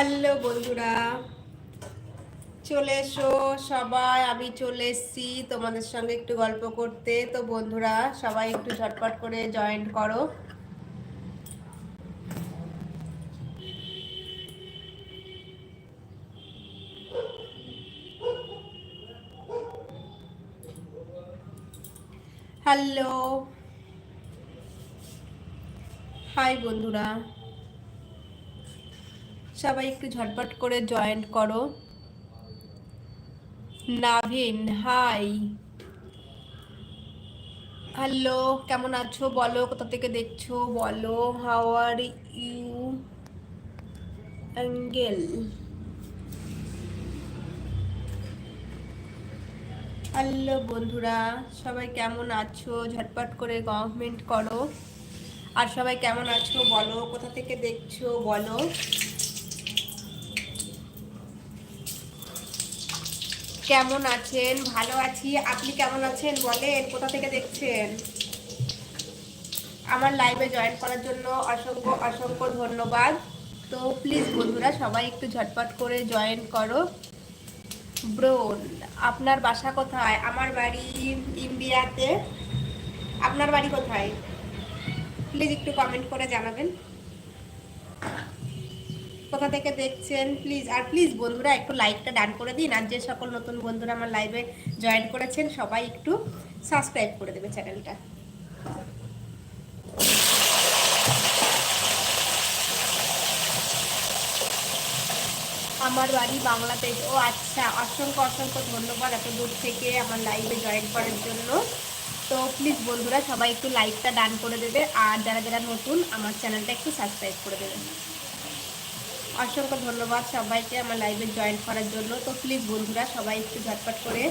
Hello বন্ধুরা, চলে এসো সবাই। আমি চলে এসেছি তোমাদের সঙ্গে একটু গল্প করতে। তো বন্ধুরা, সবাই একটু ঝটপট করে জয়েন করো। হ্যালো। হাই বন্ধুরা। সবাই একটু ঝটপট করে জয়েন করো। নাভিন হাই হ্যালো কেমন আছো? বলো, কোথা থেকে দেখছ? বলো how are you angel hello বন্ধুরা, সবাই কেমন আছো? ঝটপট করে কমেন্ট করো। আর সবাই কেমন আছো? বলো, কোথা থেকে দেখছ? বলো। কেমন আছেন? ভালো আছি। আপনি কেমন আছেন? বলেন, কোথা থেকে দেখছেন? আমার লাইভে জয়েন করার জন্য অসংখ্য অসংখ্য ধন্যবাদ। তো প্লিজ বন্ধুরা, সবাই একটু ঝটপট করে জয়েন করো। ব্রোন আপনার বাসা কোথায়? আমার বাড়ি ইন্ডিয়াতে। আপনার বাড়ি কোথায়? প্লিজ একটু কমেন্ট করে জানাবেন। কোথা থেকে দেখছেন? প্লিজ আর প্লিজ বন্ধুরা, একটু লাইকটা ডান করে দিন। আর যে সকল নতুন বন্ধুরা আমার লাইভে জয়েন করেছেন, সবাই একটু সাবস্ক্রাইব করে দেবে চ্যানেলটা আমার বাড়ি বাংলাদেশ। ও আচ্ছা অসংখ্য অসংখ্য ধন্যবাদ এত দূর থেকে আমার লাইভে জয়েন করার জন্য। তো প্লিজ বন্ধুরা, সবাই একটু লাইকটা ডান করে দেবে। আর যারা যারা নতুন, আমার চ্যানেলটা একটু সাবস্ক্রাইব করে দেবে অসংখ্য ধন্যবাদ সবাইকে আমার লাইভে জয়েন করার জন্য। তো প্লিজ বন্ধুরা, সবাই একটু ঝটপট করে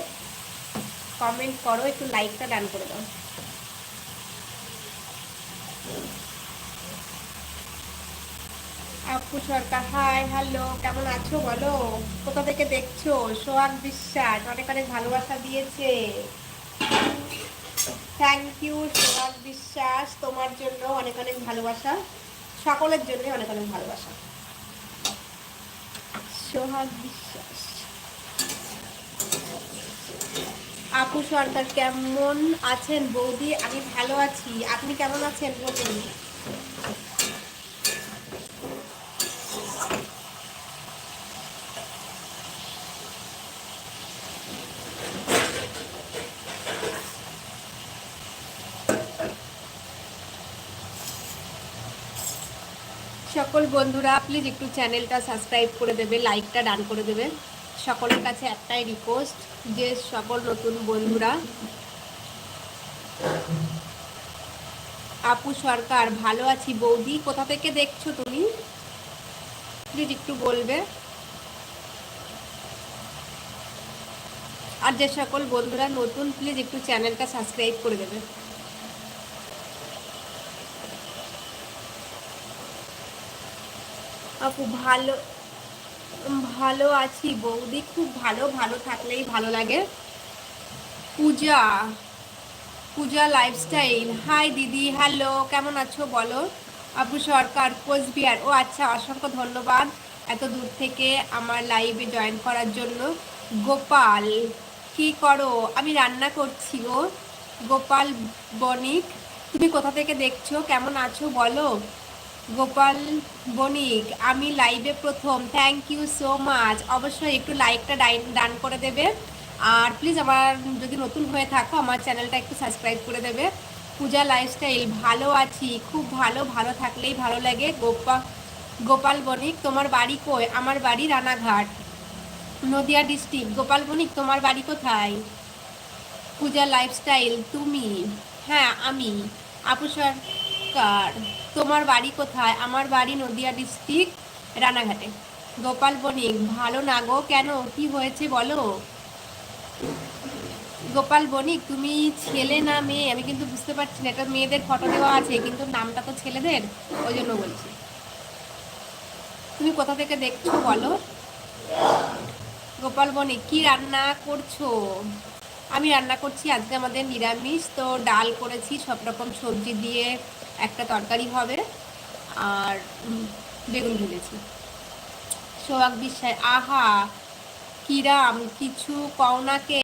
কমেন্ট করো, একটু লাইকটা ডান করে দাও। আপু সরকার হাই হ্যালো কেমন আছো বলো? কোথা থেকে দেখছ? সোহাগ বিশ্বাস, অনেক অনেক ভালোবাসা দিয়েছে। থ্যাংক ইউ সোহাগ বিশ্বাস, তোমার জন্য অনেক অনেক ভালোবাসা, সকলের জন্য অনেক অনেক ভালোবাসা। সোহাগ বিশ্বাস। আপু সরকার কেমন আছেন বৌদি? আমি ভালো আছি। আপনি কেমন আছেন বলুন? সকল বন্ধুরা প্লিজ একটু চ্যানেলটা সাবস্ক্রাইব করে দেবে লাইকটা ডান করে দেবে। সকলের কাছে একটাই রিকোয়েস্ট যে সকল নতুন বন্ধুরা, আপু, সরকার, ভালো আছি বৌদি, কোথা থেকে দেখছ তুমি? প্লিজ একটু বলবে। আর যে সকল বন্ধুরা নতুন প্লিজ একটু চ্যানেলটা সাবস্ক্রাইব করে দেবে। আপু, ভালো ভালো আছি বৌদি। খুব ভালো ভালো থাকলেই ভালো লাগে। পূজা পূজা লাইফস্টাইল হাই দিদি হ্যালো কেমন আছো বলো? আপু সরকার, কোচবিহার। ও আচ্ছা অসংখ্য ধন্যবাদ এত দূর থেকে আমার লাইভে জয়েন করার জন্য। গোপাল, কি করো? আমি রান্না করছি গো। গোপাল বণিক, তুমি কোথা থেকে দেখছ? কেমন আছো বলো? গোপাল বণিক, আমি লাইভে প্রথম। থ্যাংক ইউ সো মাচ অবশ্যই একটু লাইকটা ডান করে দেবে। আর প্লিজ আমার যদি নতুন হয়ে থাকো, আমার চ্যানেলটা একটু সাবস্ক্রাইব করে দেবে। পূজা লাইফস্টাইল ভালো আছি। খুব ভালো ভালো থাকলেই ভালো লাগে। গোপা গোপাল বণিক, তোমার বাড়ি কই? আমার বাড়ি রানাঘাট, নদিয়া ডিস্ট্রিক্ট গোপাল বণিক, তোমার বাড়ি কোথায়? পূজা লাইফস্টাইল তুমি? হ্যাঁ আমি। আপু সরকার। তোমার বাড়ি কোথায়? আমার বাড়ি নদিয়া ডিস্ট্রিক্ট রানাঘাটে। গোপাল বণিক, ভালো না গো কেন? কি হয়েছে বলো? গোপাল বণিক, তুমি ছেলে না মেয়ে? আমি কিন্তু বুঝতে পারছি না একটা মেয়েদের ফটো দেওয়া আছে, কিন্তু নামটা তো ছেলেদের? ওই জন্য বলছি। তুমি কোথা থেকে দেখছ বলো? গোপাল বণিক, কি রান্না করছ? আমি রান্না করছি আজকে আমাদের নিরামিষ, তো ডাল করেছি সব রকম সবজি দিয়ে একটা তরকারি হবে আর বেগুন ভেজেছি। সোহাগ বিশ্বাস, আহা, কিরাম, কিছু কওনাকে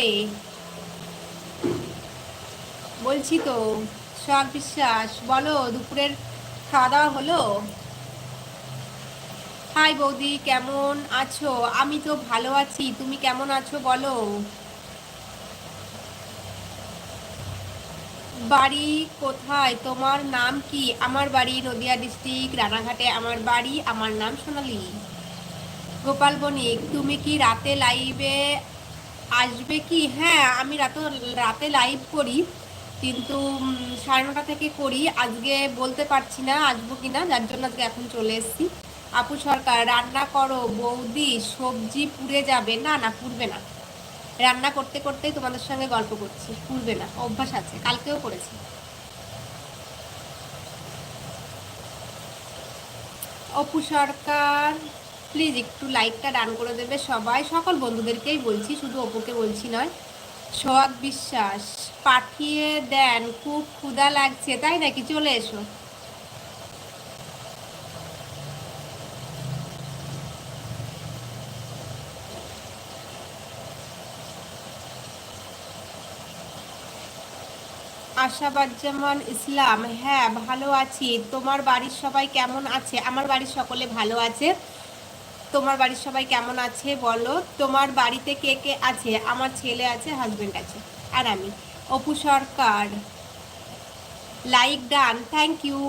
বলছি তো, সোহাগ বিশ্বাস, বলো, দুপুরের খাওয়া দাওয়া হলো? হাই বৌদি, কেমন আছো? আমি তো ভালো আছি, তুমি কেমন আছো বলো? বাড়ি কোথায়? তোমার নাম কি? আমার বাড়ি নদিয়া ডিস্ট্রিক্ট, রানাঘাটে। আমার বাড়ি, আমার নাম সোনালি। গোপাল বণিক, তুমি কি রাতে লাইভে আসবে কি? হ্যাঁ আমি রাতে রাতে লাইভ করি, কিন্তু সাড়ে নটা থেকে করি। আজকে বলতে পারছি না, আসব কি না যার জন্য আজকে এখন চলে এসেছি। আপু সরকার, রান্না করো, বৌদি, সবজি পুড়ে যাবে। না না, পুড়বে না। রান্না করতে করতেই তোমাদের সঙ্গে গল্প করছি। পুড়বে না, অভ্যাস আছে, কালকেও করেছি। অপু সরকার প্লিজ একটু লাইকটা ডান করে দেবে সবাই। সকল বন্ধুদেরকেই বলছি, শুধু অপুকে বলছি নয়, সোহাগ বিশ্বাস, পাঠিয়ে দেন, খুব ক্ষুদা লাগছে, তাই নাকি? চলে এসো। আশাবাজ্জামান ইসলাম। হ্যাঁ ভালো আছি। তোমার বাড়ির সবাই কেমন আছে? আমার বাড়ির সকলে ভালো আছে। তোমার বাড়ির সবাই কেমন আছে বলো? তোমার বাড়িতে কে কে আছে? আমার ছেলে আছে হাজব্যান্ড আছে। আর আমি। Apu Sarkar. Like done thank you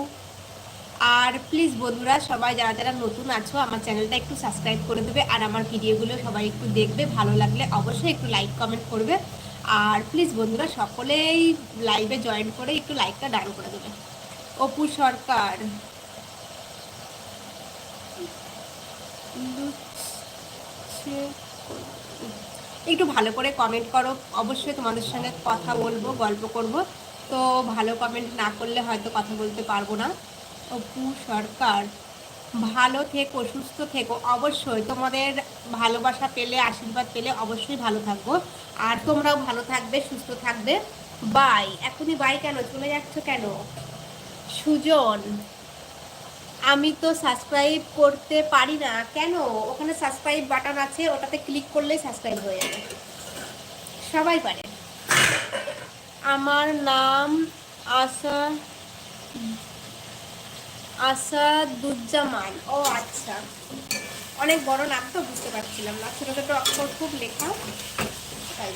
R please বন্ধুরা, সবাই যারা যারা নতুন আছো, আমার চ্যানেলটা একটু সাবস্ক্রাইব করে দেবে। আর আমার ভিডিওগুলো সবাই একটু দেখবে। ভালো লাগলে অবশ্যই একটু লাইক কমেন্ট করবে। আর প্লিজ বন্ধুরা সকলেই লাইভে জয়েন করে একটু লাইকটা ডান করে দেবে। অপু সরকার। একটু ভালো করে কমেন্ট করো। অবশ্যই তোমাদের সঙ্গে কথা বলব, গল্প করব। তো ভালো কমেন্ট না করলে হয়তো কথা বলতে পারব না। অপু সরকার। ভালো থেকো, সুস্থ থেকো। অবশ্যই তোমাদের ভালোবাসা পেলে, আশীর্বাদ পেলে অবশ্যই ভালো থাকব। আর তোমরাও ভালো থাকবে, সুস্থ থাকবে। বাই। এখনই বাই কেন? চলে যাচ্ছ কেন? সুজন, আমি তো সাবস্ক্রাইব করতে পারি না। কেন? ওখানে সাবস্ক্রাইব বাটন আছে, ওটাতে ক্লিক করলেই সাবস্ক্রাইব হয়ে যাবে। সবাই পারে। আমার নাম আশা আসাদুজ্জামান ও আচ্ছা। অনেক বড় নাম তো বুঝতে পারছিলাম না। অক্ষর খুব লেখা। তাই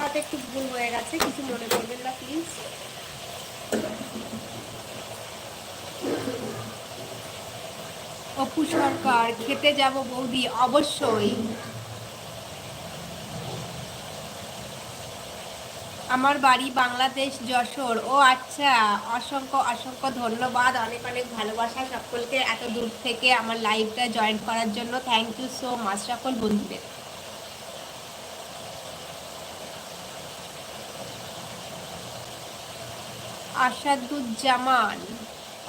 হাতে একটু ভুল হয়ে গেছে, কিছু মনে করবেন না প্লিজ অপু সরকার, খেতে যাব বৌদি, অবশ্যই। আমার বাড়ি বাংলাদেশ, যশোর। ও আচ্ছা অসংখ্য অসংখ্য ধন্যবাদ। অনেক অনেক ভালোবাসা সকলকে এত দূর থেকে আমার লাইভটা জয়েন করার জন্য। থ্যাংক ইউ সো মাচ সকল বন্ধুদের। আসাদুজ্জামান,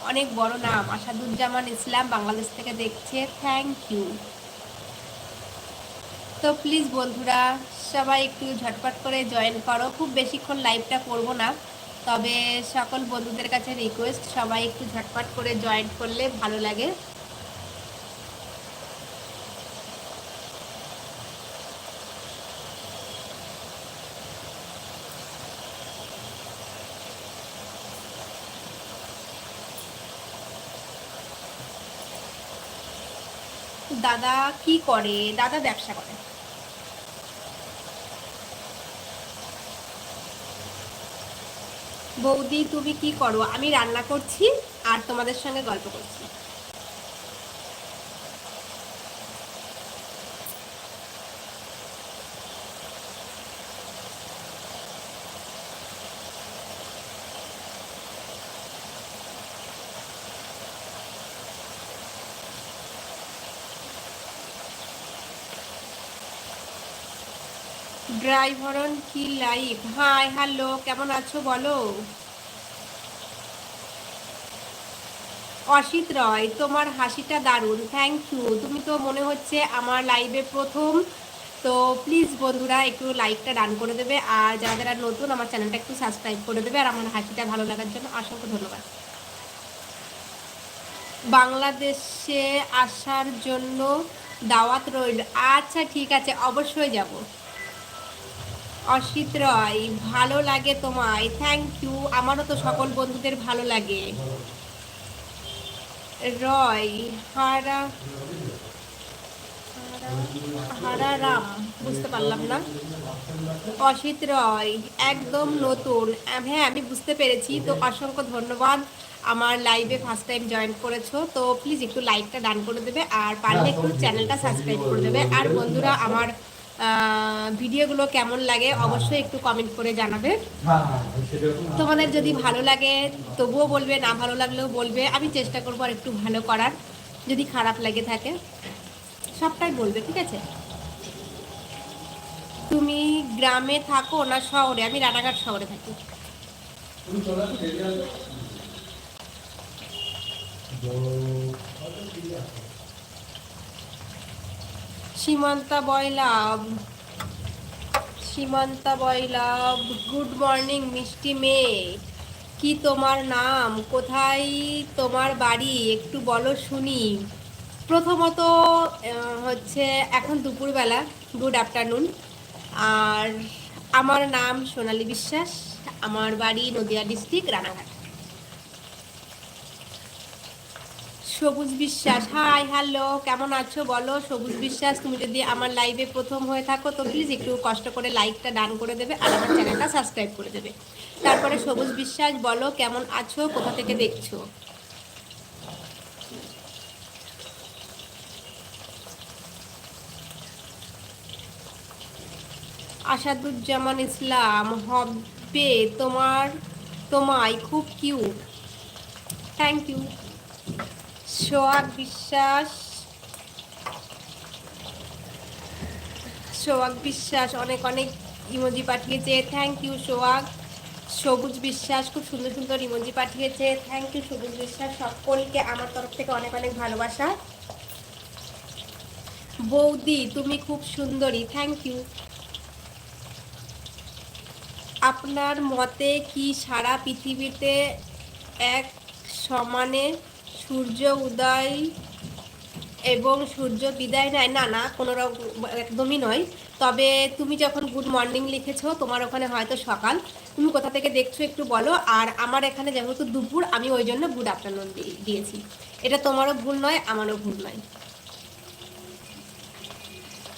অনেক বড় নাম। আসাদুজ্জামান ইসলাম বাংলাদেশ থেকে দেখছে। থ্যাংক ইউ তো প্লিজ বন্ধুরা, সবাই একটু ঝটপট করে জয়েন করো। খুব বেশিক্ষণ লাইভটা করব না, তবে সকল বন্ধুদের কাছে রিকোয়েস্ট সবাই একটু ঝটপট করে জয়েন করলে ভালো লাগে। দাদা কি করে? দাদা ব্যবসা করে। বৌদি তুমি কি করো? আমি রান্না করছি আর তোমাদের সঙ্গে গল্প করছি। ড্রাইভারন কি লাইভ? হাই, হ্যালো, কেমন আছো বলো? অসিত রয়, তোমার হাসিটা দারুণ থ্যাংক ইউ তুমি তো মনে হচ্ছে আমার লাইভে প্রথম। তো প্লিজ বন্ধুরা, একটু লাইকটা ডান করে দেবে। আর যারা যারা নতুন, আমার চ্যানেলটা একটু সাবস্ক্রাইব করে দেবে। আর আমার হাসিটা ভালো লাগার জন্য অসংখ্য ধন্যবাদ। বাংলাদেশে আসার জন্য দাওয়াত রইল। আচ্ছা ঠিক আছে, অবশ্যই যাব। অসিত রয়, ভালো লাগে তোমায়। থ্যাংক ইউ আমারও তো সকল বন্ধুদের ভালো লাগে। রয়, হারা হারারাম বুঝতে পারলাম না। অসিত রয়, একদম নতুন। হ্যাঁ আমি বুঝতে পেরেছি। তো অসংখ্য ধন্যবাদ। আমার লাইভে ফার্স্ট টাইম জয়েন করেছ। তো প্লিজ একটু লাইকটা ডান করে দেবে। আর পারলে একটু চ্যানেলটা সাবস্ক্রাইব করে দেবে। আর বন্ধুরা, আমার ভিডিওগুলো কেমন লাগে অবশ্যই একটু কমেন্ট করে জানাবে। তোমাদের যদি ভালো লাগে, তবুও বলবে, না ভালো লাগলেও বলবে, আমি চেষ্টা করব আর একটু ভালো করার, যদি খারাপ লাগে থাকে, সবটাই বলবে, ঠিক আছে? তুমি গ্রামে থাকো না শহরে? আমি রানাঘাট শহরে থাকি। সীমান্তা বয়লাভ সীমান্তা বয়লাভ গুড মর্নিং, মিষ্টি মেয়ে। কি তোমার নাম? কোথায় তোমার বাড়ি? একটু বলো শুনি। প্রথমত হচ্ছে এখন দুপুরবেলা, গুড আফটারনুন। আর আমার নাম সোনালী বিশ্বাস। আমার বাড়ি নদিয়া ডিস্ট্রিক্ট রানাঘাট। সবুজ বিশ্বাস। হাই হ্যালো কেমন আছো? বলো, সবুজ বিশ্বাস, তুমি যদি আমার লাইভে প্রথম হয়ে থাকো, তো প্লিজ একটু কষ্ট করে লাইকটা ডান করে দেবে আর আমার চ্যানেলটা সাবস্ক্রাইব করে দেবে। তারপরে সবুজ বিশ্বাস, বলো, কেমন আছো? কোথা থেকে দেখছ? আসাদুজ্জামান ইসলাম, হবে তোমার, তোমায় খুব কিউট থ্যাংক ইউ সোহাগ বিশ্বাস সোহাগ বিশ্বাস, অনেক অনেক ইমোজি পাঠিয়েছে। থ্যাংক ইউ সোহাগ সবুজ বিশ্বাস, খুব সুন্দর সুন্দর ইমোজি পাঠিয়েছে। থ্যাংক ইউ সবুজ বিশ্বাস, সকলকে আমার তরফ থেকে অনেক অনেক ভালোবাসা। বৌদি, তুমি খুব সুন্দরী। থ্যাংক ইউ আপনার মতে কি সারা পৃথিবীতে এক সমানে সূর্য উদয় এবং সূর্য বিদায় নেয়। না না, কোনো একদমই নয়। তবে তুমি যখন গুড মর্নিং লিখেছো, তোমার ওখানে হয়তো সকাল। তুমি কোথা থেকে দেখছ একটু বলো। আর আমার এখানে যেহেতু দুপুর, আমি ওই জন্য গুড আফটারনুন দিয়েছি। এটা তোমারও ভুল নয়, আমারও ভুল নয়।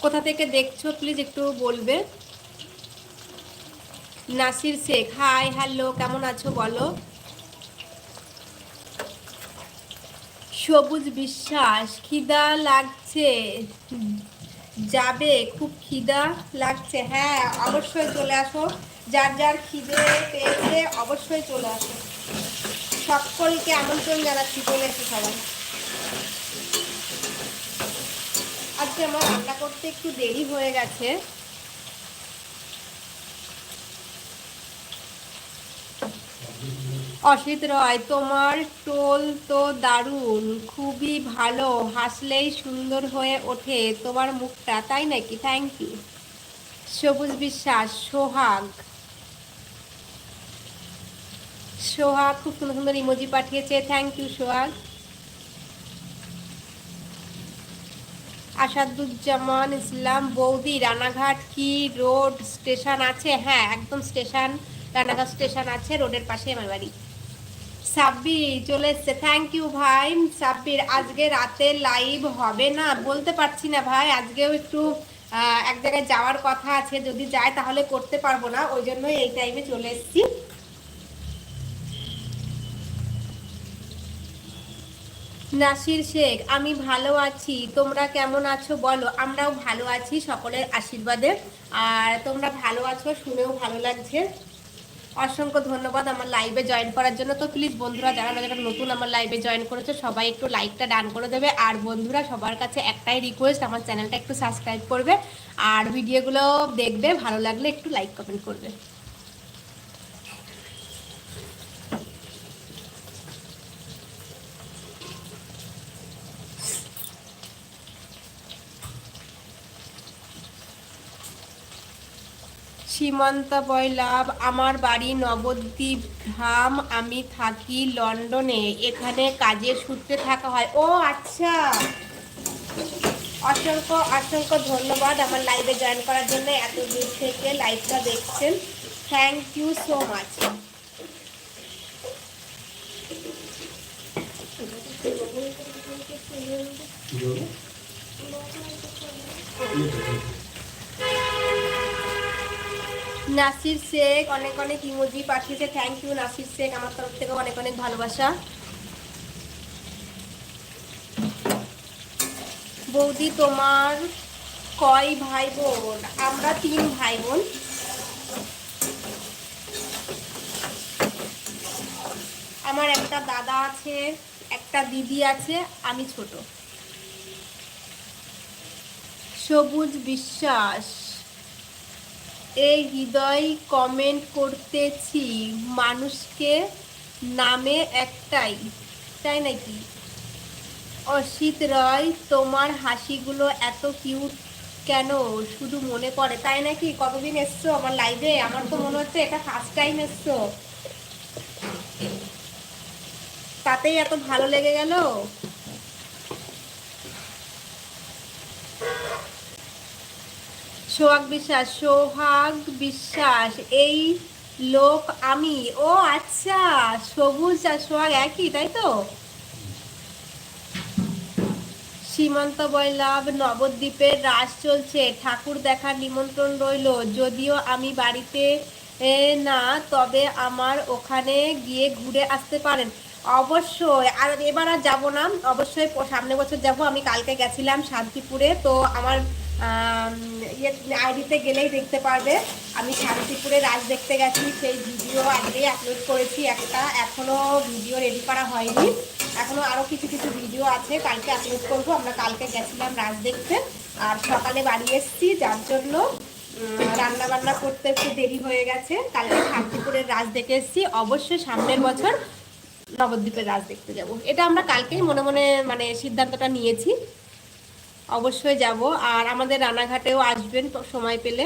কোথা থেকে দেখছ প্লিজ একটু বলবে। নাসির শেখ হাই হ্যালো কেমন আছো বলো। সবুজ বিশ্বাস, খিদা লাগছে। যাবে, খুব খিদা লাগছে। হ্যাঁ অবশ্যই চলে আসো। যার যার খিদে পেয়েছে, অবশ্যই চলে আসো। সকলকে আমন্ত্রণ জানাচ্ছি, চলে এসে সবাই। আজকে আমার রান্না করতে একটু দেরি হয়ে গেছে। অসিত রয়, তোমার টোল তো দারুণ, খুবই ভালো, হাসলেই সুন্দর হয়ে ওঠে তোমার মুখটা, তাই নাকি? থ্যাংক ইউ সবুজ বিশ্বাস, সোহাগ। সোহাগ খুব সুন্দর সুন্দর ইমোজি পাঠিয়েছে। Thank you Sohag. Asaduzzaman Islam বৌদি, রানাঘাট কি রোড স্টেশন আছে? হ্যাঁ একদম স্টেশন রানাঘাট স্টেশন আছে রোডের পাশে আমার বাড়ি। সাব্বির চলে এসছে। থ্যাংক ইউ ভাই। সাব্বির আজকে রাতে লাইভ হবে না। বলতে পারছি না ভাই, আজকেও একটু এক জায়গায় যাওয়ার কথা আছে। যদি যায় তাহলে করতে পারব না। ওই জন্য এই টাইমে চলে এসছি। নাসির শেখ, আমি ভালো আছি। তোমরা কেমন আছো বলো? আমরাও ভালো আছি সকলের আশীর্বাদে। আর তোমরা ভালো আছো, শুনেও ভালো লাগছে। অসংখ্য ধন্যবাদ আমার লাইভে জয়েন করার জন্য। তো প্লিজ বন্ধুরা, যারা যারা নতুন আমার লাইভে জয়েন করেছে, সবাই একটু লাইকটা ডান করে দেবে। আর বন্ধুরা, সবার কাছে একটাই রিকোয়েস্ট আমার চ্যানেলটা একটু সাবস্ক্রাইব করবে। আর ভিডিওগুলো দেখবে, ভালো লাগলে একটু লাইক কমেন্ট করবে। সীমান্তা বয়লাভ আমার বাড়ি নবদ্বীপ ধাম আমি থাকি লন্ডনে। এখানে কাজের সূত্রে থাকা হয়। ও আচ্ছা। অসংখ্য অসংখ্য ধন্যবাদ আমার লাইভে জয়েন করার জন্য। এত দূর থেকে লাইভটা দেখছেন। Thank you so much Nasir Sheikh, অনেক অনেক ইমোজি পাঠিয়েছে। থ্যাংক ইউ নাসির শেখ, আমার তরফ থেকে অনেক অনেক ভালোবাসা। বৌদি, তোমার কয় ভাই বোন আমরা তিন ভাই বোন আমার একটা দাদা আছে, একটা দিদি আছে, আমি ছোট। সবুজ বিশ্বাস। এই হৃদয় কমেন্ট করতেছি মানুষকে নামে একটাই, তাই নাকি? অসিত রয়, তোমার হাসিগুলো এত কিউট কেন? শুধু মনে পড়ে, তাই নাকি? কতদিন এসছো আমার লাইভে আমার তো মনে হচ্ছে এটা ফার্স্ট টাইম এসছো। তাতেই এত ভালো লেগে গেল? সোহাগ বিশ্বাস সোহাগ বিশ্বাস এই লোক আমি। ও আচ্ছা সবুজ আর সোহাগ একই তাই তো? সীমান্ত বৈলাভ নবদ্বীপের রাস চলছে। ঠাকুর দেখার নিমন্ত্রণ রইল। যদিও আমি বাড়িতে না তবে আমার ওখানে গিয়ে ঘুরে আসতে পারেন। অবশ্যই। আর এবার আর যাব না। অবশ্যই সামনে বছর যাব। আমি কালকে গেছিলাম শান্তিপুরে। তো আমার আম, আইডিতে গেলেই দেখতে পারবে। আমি শান্তিপুরে রাজ দেখতে গেছি, সেই ভিডিও আগেই আপলোড করেছি, একটা এখনও ভিডিও রেডি করা হয়নি। এখনও আরও কিছু কিছু ভিডিও আছে, কালকে আপলোড করব, আমরা কালকে গেছিলাম রাজ দেখতে। আর সকালে বাড়ি এসেছি, যার জন্য রান্না বান্না করতে একটু দেরি হয়ে গেছে। কালকে শান্তিপুরের রাজ দেখে এসেছি, অবশ্যই সামনের বছর নবদ্বীপের রাজ দেখতে যাব। এটা আমরা কালকেই মনে মনে মানে সিদ্ধান্তটা নিয়েছি। অবশ্যই যাব। আর আমাদের রানাঘাটেও আসবেন সময় পেলে।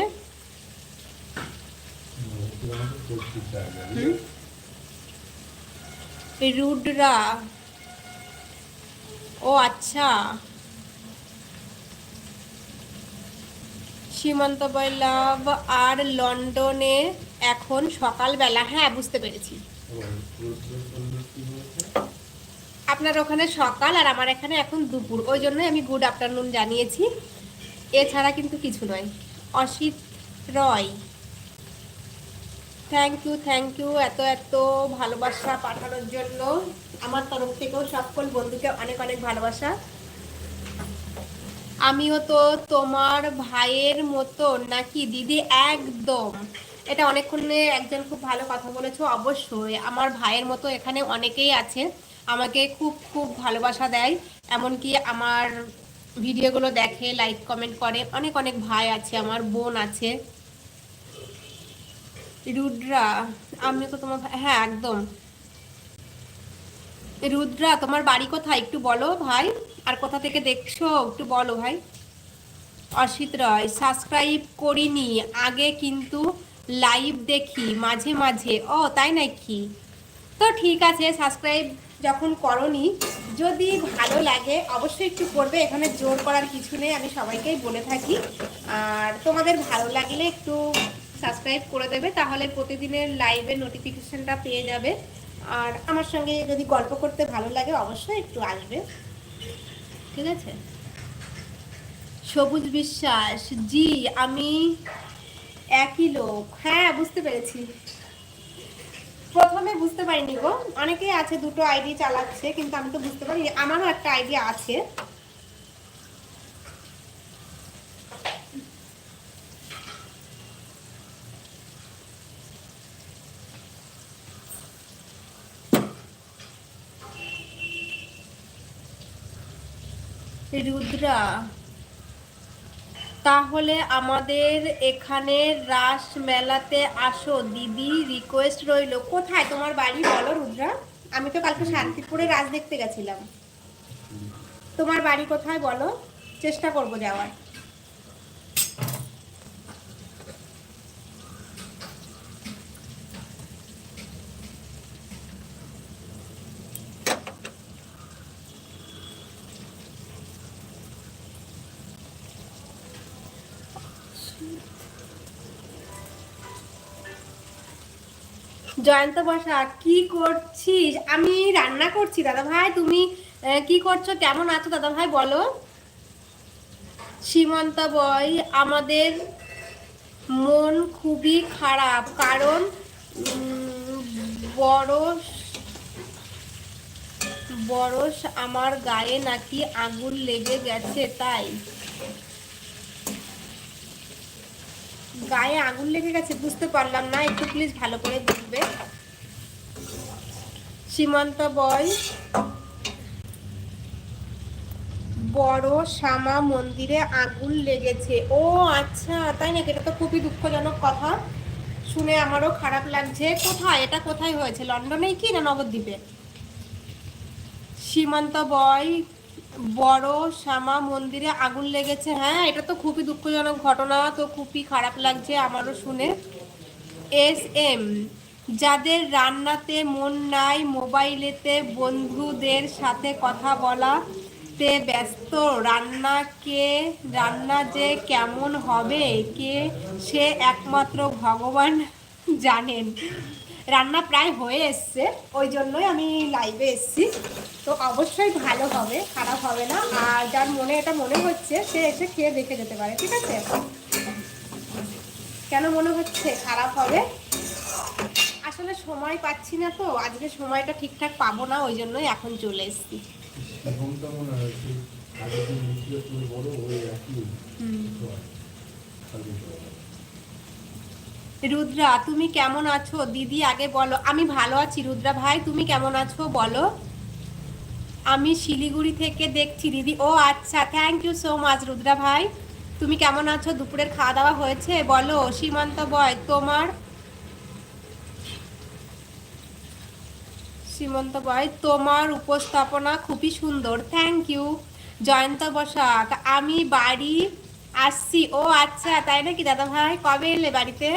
রুডরা। ও আচ্ছা। সীমান্ত বৈলভ আর লন্ডনে এখন সকালবেলা। হ্যাঁ বুঝতে পেরেছি। আপনার ওখানে সকাল আর আমার এখানে এখন দুপুর। ওই জন্যই আমি গুড আফটারনুন জানিয়েছি। এছাড়া কিন্তু কিছু নয়। Asit Roy. Thank you thank you এত এত ভালোবাসা পাঠানোর জন্য। আমার তরফ থেকেও সকল বন্ধুকে অনেক অনেক ভালোবাসা। আমিও তো তোমার ভাইয়ের মতো নাকি? দিদি একদম। এটা অনেকক্ষণে একজন খুব ভালো কথা বলেছ। অবশ্যই। আমার ভাইয়ের মতো এখানে অনেকেই আছে। আমাকে খুব খুব ভালোবাসা দেয়। এমনকি আমার ভিডিওগুলো দেখে লাইক কমেন্ট করে। অনেক অনেক ভাই আছে, আমার বোন আছে। রুদ্রা আমি তো তোমার হ্যাঁ একদম। রুদ্রা, তোমার বাড়ি কোথায়? একটু বলো ভাই। আর কোথা থেকে দেখছ? একটু বলো ভাই। অসিত রয় সাবস্ক্রাইব করিনি। আগে কিন্তু লাইভ দেখি মাঝে মাঝে। ও, তাই নাকি? তো ঠিক আছে সাবস্ক্রাইব যখন করনি, যদি ভালো লাগে, অবশ্যই একটু করবে। এখানে জোর করার কিছু নেই, আমি সবাইকেই বলে থাকি। আর তোমাদের ভালো লাগলে একটু সাবস্ক্রাইব করে দেবে, তাহলে প্রতিদিনের লাইভের নোটিফিকেশনটা পেয়ে যাবে। আর আমার সঙ্গে যদি গল্প করতে ভালো লাগে, অবশ্যই একটু আসবে। ঠিক আছে? সবুজ বিশ্বাস, জি, আমি একই লোক। হ্যাঁ বুঝতে পেরেছি। প্রথমে বুঝতে পারিনি গো। অনেকেই আছে দুটো আইডি চালাচ্ছে, কিন্তু আমি তো বুঝতে পারিনি। আমারও একটা আইডিয়া আছে। রুদ্রা। তাহলে আমাদের এখানে রাস মেলাতে আসো। দিদি রিকোয়েস্ট রইল। কোথায়? তোমার বাড়ি বলো, রুদ্রা। আমি তো কালকে শান্তিপুরে রাজ দেখতে গেছিলাম। তোমার বাড়ি কোথায় বলো? চেষ্টা করব যাওয়ার। জয়ন্ত বসা, কি করছিস? আমি রান্না করছি দাদা ভাই তুমি কি করছ? কেমন আছো দাদা ভাই বলো। সীমান্ত বয় আমাদের মন খুবই খারাপ, কারণ বড় বরস আমার গায়ে নাকি আগুন লেগে গেছে, তাই। গায়ে আগুন লেগে গেছে, বুঝতে পারলাম না। একটু প্লিজ ভালো করে দেখবে। সীমান্ত বয় বড় শ্যামা মন্দিরে আগুন লেগেছে। ও আচ্ছা তাই নাকি? এটা তো খুবই দুঃখজনক কথা। শুনে আমারও খারাপ লাগছে। কোথায়? এটা কোথায় হয়েছে? লন্ডনেই কি না নবদ্বীপে? সীমান্ত বয় বড় শ্যামা মন্দিরে আগুন লেগেছে হ্যাঁ এটা তো খুবই দুঃখজনক ঘটনা, তো খুবই খারাপ লাগছে আমারও শুনে। এস এম, যাদের রান্নাতে মন নাই, মোবাইলেতে বন্ধুদের সাথে কথা বলা তে ব্যস্ত, রান্না কে, রান্না যে কেমন হবে, কে সে একমাত্র ভগবান জানেন। রান্না প্রায় হয়ে এসছে ওই জন্যই আমি লাইভে এসছি। তো অবশ্যই ভালো হবে খারাপ হবে না। আর যার মনে এটা মনে হচ্ছে সে এসে খেয়ে দেখে যেতে পারে ঠিক আছে? কেন মনে হচ্ছে খারাপ হবে? আসলে সময় পাচ্ছি না তো আজকে সময়টা ঠিকঠাক পাবো না ওই জন্যই এখন চলে এসেছি। এখনটা মনে হয় কি আগে যে মিষ্টিটা তুমি বড় ওই একই হয়। খালি রুদ্রা, তুমি কেমন আছো? দিদি, আগে বলো। আমি ভালো আছি, রুদ্রা ভাই, তুমি কেমন আছো? বলো। আমি শিলিগুড়ি থেকে দেখছি, দিদি। ও আচ্ছা thank you so much Rudra ভাই। তুমি কেমন আছো? দুপুরের খাওয়া দাওয়া হয়েছে? বলো, সীমান্ত বয় তোমার? সীমন্ত বয় তোমার উপস্থাপনা খুবই সুন্দর। থ্যাংক ইউ জয়ন্ত বসাক, আমি বাড়ি আসছি। ও আচ্ছা তাই নাকি দাদা ভাই? কবে এলে বাড়িতে?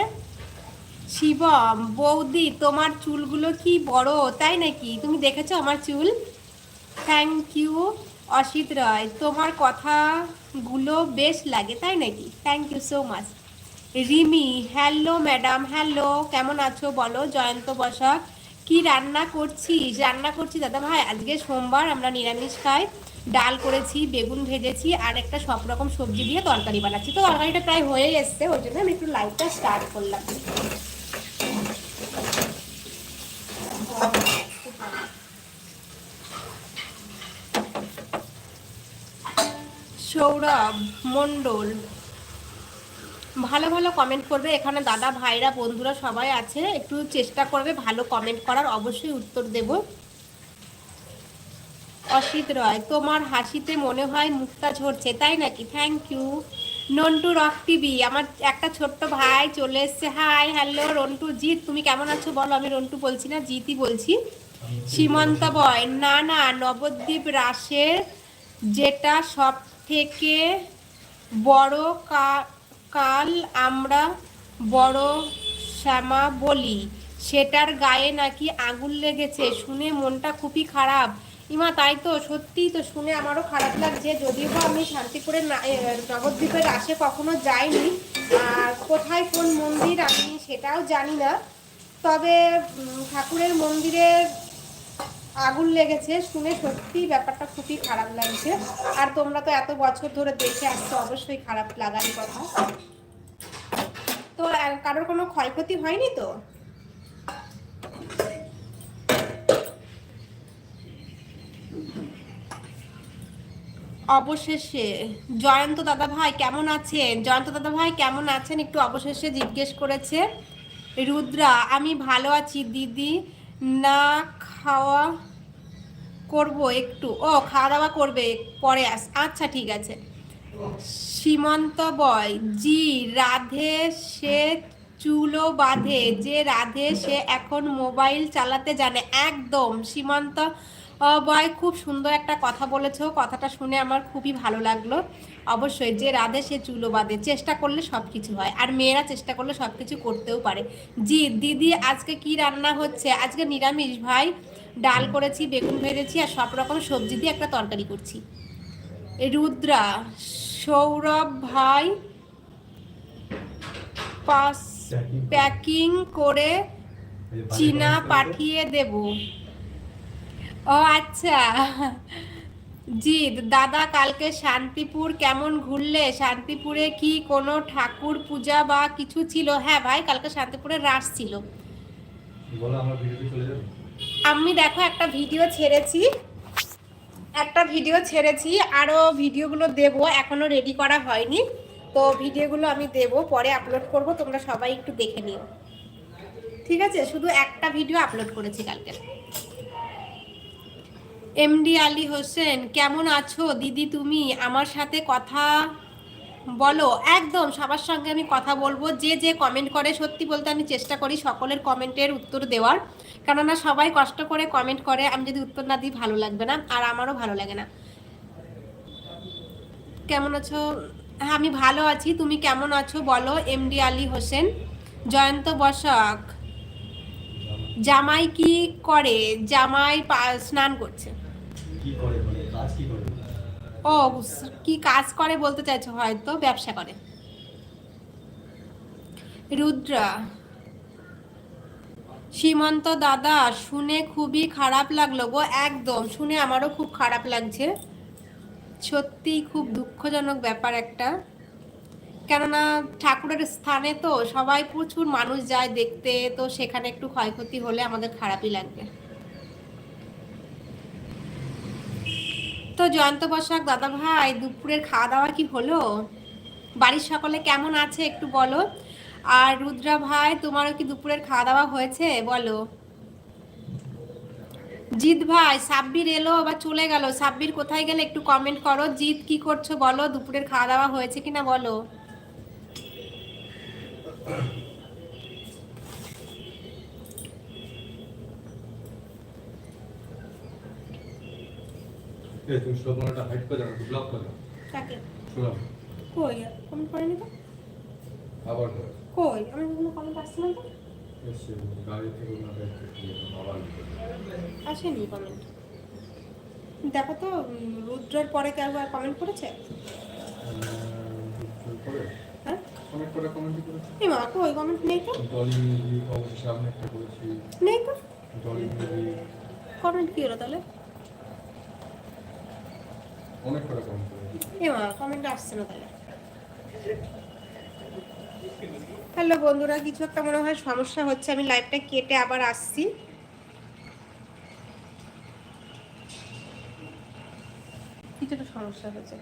শিবম, বৌদি, তোমার চুলগুলো কি বড়? তাই নাকি? তুমি দেখেছ আমার চুল? Thank you Asit Roy. তোমার কথাগুলো বেশ লাগে, তাই নাকি? Thank you so much Rimi hello madam hello কেমন আছো বলো? জয়ন্ত বসাক, কি রান্না করছিস? রান্না করছি, দাদা ভাই, আজকে সোমবার আমরা নিরামিষ খাই। ডাল করেছি, বেগুন ভেজেছি, আর একটা সব রকম সবজি দিয়ে তরকারি বানাচ্ছি। তো তরকারিটা প্রায় হয়ে এসছে, ওই জন্য আমি একটু লাইটটা স্টার্ট করলাম। সৌরভ মণ্ডল। ভালো ভালো কমেন্ট করবে। এখানে দাদা, ভাইরা, বন্ধুরা সবাই আছে। একটু চেষ্টা করবে ভালো কমেন্ট করার। অবশ্যই উত্তর দেব। অসিত রয়, তোমার হাসিতে মনে হয় মুক্তা ঝরছে, তাই নাকি? Thank you Nontu rock TV, আমার একটা ছোট্ট ভাই চলে এসছে। Hi hello Rontu. জিৎ, তুমি কেমন আছো? বলো, আমি রন্টু বলছি না জিতই বলছি। সীমন্ত বয়, না না, নবদ্বীপ রাসের যেটা সব থেকে বড় কাল আমরা বড় শ্যামা বলি। সেটার গায়ে নাকি আগুন লেগেছে? শুনে মনটা খুবই খারাপ। ইমা, তাই তো, সত্যিই তো শুনে আমারও খারাপ লাগছে। যদিও বা আমি শান্তিপুরের নবদ্বীপের রাসে কখনো যাইনি। আর কোথায় কোন মন্দির আমি সেটাও জানি না। তবে ঠাকুরের মন্দিরের আগুন লেগেছে, শুনে সত্যি ব্যাপারটা খুবই খারাপ লাগছে। আর তোমরা তো এত বছর ধরে দেখে আসছো, অবশ্যই খারাপ লাগারই কথা। তো কারোর কোনো ক্ষয়ক্ষতি হয়নি তো? অবশেষে জয়ন্ত দাদা ভাই কেমন আছেন? জয়ন্ত দাদা ভাই কেমন আছেন? একটু অবশেষে জিজ্ঞেস করেছে। রুদ্রা, আমি ভালো আছি, দিদি। না খাওয়া করব একটু। ও খাওয়া দাওয়া করবে, পরে আস। আচ্ছা ঠিক আছে। সীমান্ত বয়, জি, রাধে সে চুলো বাঁধে, যে রাধে সে এখন মোবাইল চালাতে জানে। একদম, সীমান্ত বয় খুব সুন্দর একটা কথা বলেছ। কথাটা শুনে আমার খুবই ভালো লাগল। অবশ্যই, যে রাধে সে চুলো বাঁধে, চেষ্টা করলে সব কিছু হয়। আর মেয়েরা চেষ্টা করলে সব কিছু করতেও পারে। জি, দিদি, আজকে কি রান্না হচ্ছে? আজকে নিরামিষ, ভাই। ডাল করেছি বেগুন ভেজেছি আর সব রকম সবজি দিয়ে একটা তরকারি করছি। রুদ্রা সৌরভ ভাই পাস প্যাকিং করে চীনা পাঠিয়ে দেব। ও আচ্ছা। জিৎ দাদা কালকে শান্তিপুর কেমন ঘুরলে? শান্তিপুরে কি কোনো ঠাকুর পূজা বা কিছু ছিল? হ্যাঁ ভাই কালকে শান্তিপুরে রাস ছিল। বলো আমার ভিডিওতে চলে আমি দেখো একটা ভিডিও ছেড়েছি। একটা ভিডিও ছেড়েছি আরও ভিডিওগুলো দেব এখনও রেডি করা হয়নি। তো ভিডিওগুলো আমি দেব, পরে আপলোড করব, তোমরা সবাই একটু দেখে নিও। ঠিক আছে? শুধু একটা ভিডিও আপলোড করেছি কালকে। এমডি আলী হোসেন, কেমন আছো? দিদি, তুমি? আমার সাথে কথা বলো। একদম, সবার সঙ্গে আমি কথা বলব। যে যে কমেন্ট করে, সত্যি বলতে আমি চেষ্টা করি সকলের কমেন্টের উত্তর দেওয়ার। কেননা সবাই কষ্ট করে কমেন্ট করে আমি যদি উত্তর না দিই ভালো লাগবে না আর আমারও ভালো লাগে না। কেমন আছো? হ্যাঁ আমি ভালো আছি। তুমি কেমন আছো? বলো এমডি আলী হোসেন জয়ন্ত বসাক। জামাই কি করে? জামাই স্নান করছে। মানে ও কি কাজ করে বলতে চাইছো হয়তো ব্যবসা করে। রুদ্রা সীমন্ত দাদা, শুনে খুবই খারাপ লাগল গো, একদম। শুনে আমারও খুব খারাপ লাগছে। সত্যি খুব দুঃখজনক ব্যাপার একটা। কেননা ঠাকুরের স্থানে তো সবাই প্রচুর মানুষ যায় দেখতে, তো সেখানে একটু ক্ষয়ক্ষতি হলে আমাদের খারাপই লাগবে। তো জয়ন্ত বসাক, দাদা ভাই, দুপুরের খাওয়া দাওয়া কি হলো? বাড়ির সকলে কেমন আছে একটু বলো। আর রুদ্রা ভাই তোমারও কি দুপুরের খাওয়া দাওয়া হয়েছে? বলো। জিৎ ভাই সাব্বির এলো বা চলে গেল। সাব্বির কোথায় গেলে একটু কমেন্ট করো। জিৎ কি করছ বলো? দুপুরের খাওয়া দাওয়া হয়েছে কিনা বলো। তুমি শোভনাটা হাইড করে দাও ব্লক করে দাও। কাকে? শোনাও কই? কমেন্ট করেনি তো? আবার করো কই? আমি কোনো কমেন্ট আসছে না তো? আসেনি কমেন্ট দেখো তো রুদ্রের পরে কেউ আর কমেন্ট করেছে? হ্যাঁ? মা, কই? কমেন্ট নেই তো? নেই তো? কমেন্ট কি হলো তাহলে? এ মা কমেন্ট আসছে না তাহলে। হ্যালো বন্ধুরা, কিছু একটা মনে হয় সমস্যা হচ্ছে, আমি লাইভটা কেটে আবার আসছি। কিছুটা সমস্যা হয়েছে।